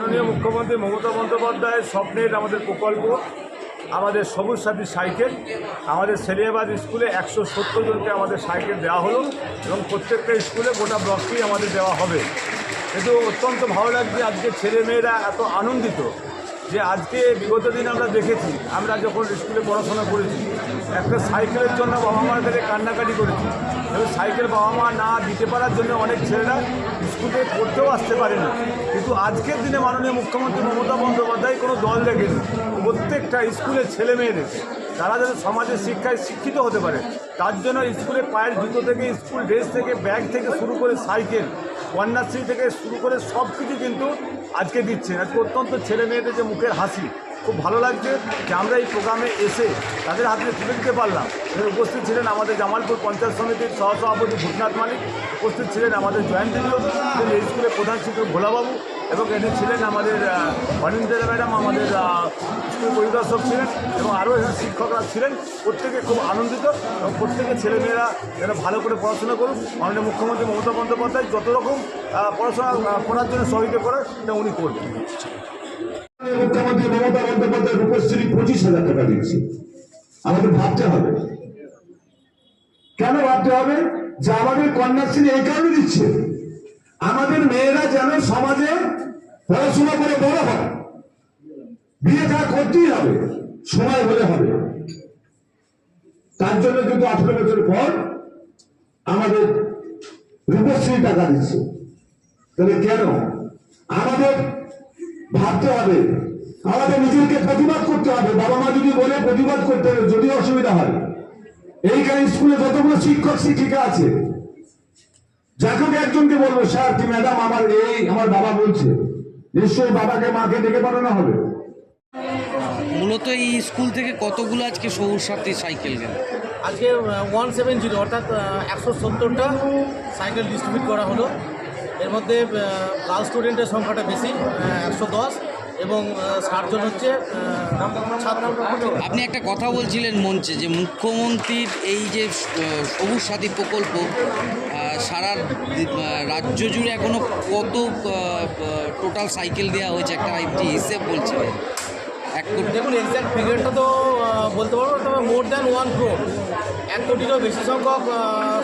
মাননীয় মুখ্যমন্ত্রী মমতা বন্দ্যোপাধ্যায়ের স্বপ্নের আমাদের প্রকল্প, আমাদের সবুজ সাথী সাইকেল, আমাদের সেলিয়াবাদ স্কুলে একশো সত্তর জনকে আমাদের সাইকেল দেওয়া হলো এবং প্রত্যেকটা স্কুলে গোটা ব্লককেই আমাদের দেওয়া হবে। কিন্তু অত্যন্ত ভালো লাগছে। আজকে ছেলেমেয়েরা এত আনন্দিত। যে আজকে বিগত দিন আমরা দেখেছি, আমরা যখন স্কুলে পড়াশোনা করেছি, একটা সাইকেলের জন্য বাবা মার কাছে কান্নাকাটি করেছি। এবং সাইকেল বাবা মা না দিতে পারার জন্য অনেক ছেলেরা স্কুলে পড়তেও আসতে পারেনি। কিন্তু আজকের দিনে মাননীয় মুখ্যমন্ত্রী মমতা বন্দ্যোপাধ্যায় কোনো দল দেখেনি। প্রত্যেকটা স্কুলের ছেলে মেয়েদেরকে তারা যেন সমাজের শিক্ষায় শিক্ষিত হতে পারে। তার জন্য স্কুলে পায়ের জুতো থেকে, স্কুল ড্রেস থেকে, ব্যাগ থেকে শুরু করে সাইকেল কন্যাশ্রী থেকে শুরু করে সব কিছু কিন্তু আজকে দিচ্ছেন। আজকে অত্যন্ত ছেলে মেয়েদের যে মুখের হাসি, খুব ভালো লাগছে যে আমরা এই প্রোগ্রামে এসে তাদের হাতে তুলে দিতে পারলাম। উপস্থিত ছিলেন আমাদের জামালপুর পঞ্চায়েত সমিতির সহসভাপতি ভূতনাথ মালিক উপস্থিত ছিলেন আমাদের এই স্কুলের প্রধান শিক্ষক ভোলাবাবু এবং এখানে ছিলেন আমাদের অনিন্দিতা ম্যাডাম, আমাদের স্কুল পরিদর্শক ছিলেন এবং আরও এখানে শিক্ষকরা ছিলেন। প্রত্যেকে খুব আনন্দিত এবং প্রত্যেকে ছেলেমেয়েরা যেন ভালো করে পড়াশোনা করুক। মাননীয় মুখ্যমন্ত্রী মমতা বন্দ্যোপাধ্যায় যত রকম পড়াশোনা করার জন্য সহযোগিতা করার তা উনি করবেন। মুখ্যমন্ত্রী মমতা বন্দ্যোপাধ্যায় রূপশ্রী পঁচিশ হাজার টাকা দিচ্ছে আমাদের ভাবতে হবে। কেন ভাবতে হবে? যে আমাদের কন্যাশ্রী এই কারণে দিচ্ছে। আমাদের মেয়েরা যেন সমাজে পড়াশোনা করে বড় হয়। বিয়ে থা করতেই হবে, সময় হলে হবে। তার জন্য কিন্তু আঠেরো বছর পর আমাদের রূপশ্রী টাকা দিচ্ছে। তাহলে কেন? আমাদের ভাবতে হবে, আমাদের নিজেকে প্রতিবাদ করতে হবে। বাবা মা যদি বলে প্রতিবাদ করতে হবে, যদি অসুবিধা হয়, এইখানে স্কুলে যতগুলো শিক্ষক, শিক্ষিকা আছে যাকে একজনকে বলব স্যার কি ম্যাডাম আমার এই আমার বাবা বলছে। নিশ্চয়ই বাবাকে মাকে ডেকে পাঠানো হবে। মূলত এই স্কুল থেকে কতগুলো আজকে সবুজ সাথী সাইকেল গেল? আজকে ওয়ান সেভেন জিরো অর্থাৎ একশো সত্তরটা সাইকেল ডিস্ট্রিবিউট করা হলো। এর মধ্যে গার্ল স্টুডেন্টের সংখ্যাটা বেশি একশো দশ। এবং ষাটজন হচ্ছে আপনি একটা কথা বলছিলেন মঞ্চে যে মুখ্যমন্ত্রীর এই যে সবুজ সাথী প্রকল্প সারা রাজ্য জুড়ে এখনও কত টোটাল সাইকেল দেওয়া হয়েছে একটা একটি হিসেব বলছিলেন। এক কোটি দেখুন এক্স্যাক্ট ফিগারটা তো বলতে পারব তবে মোর দ্যান ওয়ান ক্রোড এক কোটিরও বেশি সংখ্যক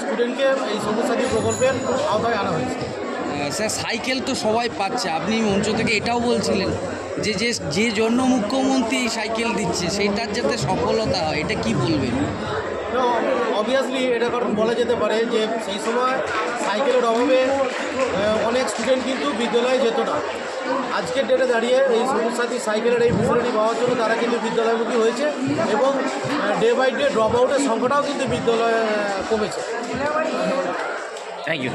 স্টুডেন্টকে এই সবুজ সাথী প্রকল্পের আওতায় আনা হয়েছে। স্যার সাইকেল তো সবাই পাচ্ছে। আপনি মঞ্চ থেকে এটাও বলছিলেন যে যে যে জন্য মুখ্যমন্ত্রী সাইকেল দিচ্ছে সেটার যাতে সফলতা হয় এটা কি বলবেন? অবভিয়াসলি এটা কারণ বলা যেতে পারে যে সেই সময় সাইকেলের অভাবে অনেক স্টুডেন্ট কিন্তু বিদ্যালয়ে যেত না। আজকের ডেটে দাঁড়িয়ে এই সমস্যাটি সাইকেলের এই ফেসিলিটি পাওয়ার জন্য তারা কিন্তু বিদ্যালয়মুখী হয়েছে এবং ডে বাই ডে ড্রপ আউটের সংখ্যাটাও কিন্তু বিদ্যালয়ে কমেছে। Thank you